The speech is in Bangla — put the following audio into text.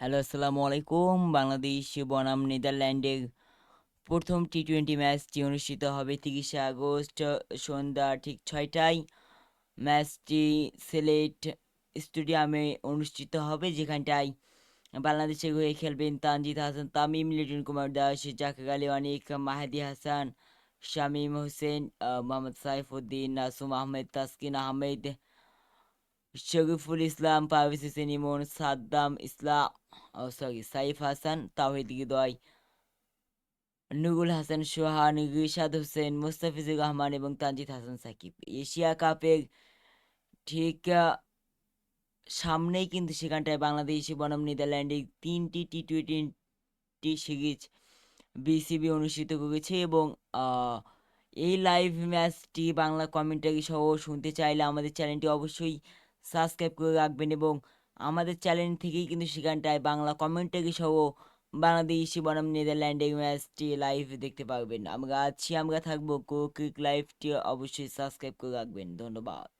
হ্যালো, আসসালামু আলাইকুম। বাংলাদেশ বনাম নেদারল্যান্ডের প্রথম টি টোয়েন্টি ম্যাচটি অনুষ্ঠিত হবে তিরিশে আগস্ট সন্ধ্যা ঠিক ছয়টায়। ম্যাচটি সিলেট স্টেডিয়ামে অনুষ্ঠিত হবে, যেখানটায় বাংলাদেশের হয়ে খেলবেন তানজিদ হাসান, তামিম, লিটন কুমার দাস, জাকির আলী অনিক মাহাদি হাসান, শামীম হোসেন মোহাম্মদ সাইফুদ্দিন, নাসুম আহমেদ, তাসকিন আহমেদ শরীফুল ইসলাম পারভেজ হোসেন ইমন সাদ্দাম ইসলাম সরি সাইফ হাসান তাওহিদ হৃদয় নুরুল হাসান সোহান রিশাদ হোসেন মুস্তাফিজুর রহমান এবং তানজিদ হাসান সাকিব এশিয়া কাপের ঠিক সামনেই কিন্তু সেখানটায় বাংলাদেশ বনাম নেদারল্যান্ডের তিনটি টি টোয়েন্টি সিরিজ বিসিবি অনুষ্ঠিত করেছে এবং এই লাইভ ম্যাচটি বাংলা কমেন্টারি সহ শুনতে চাইলে আমাদের চ্যানেলটি অবশ্যই সাবস্ক্রাইব করে রাখবেন এবং আমাদের চ্যানেল থেকেই কিন্তু সেখানটায় বাংলা কমেন্টারি সহ বাংলাদেশি, বনাম নেদারল্যান্ডের ম্যাচটি লাইভ দেখতে পারবেন। আমরা আছি, আমরা থাকব কো ক্রিক লাইভটি অবশ্যই সাবস্ক্রাইব করে রাখবেন। ধন্যবাদ।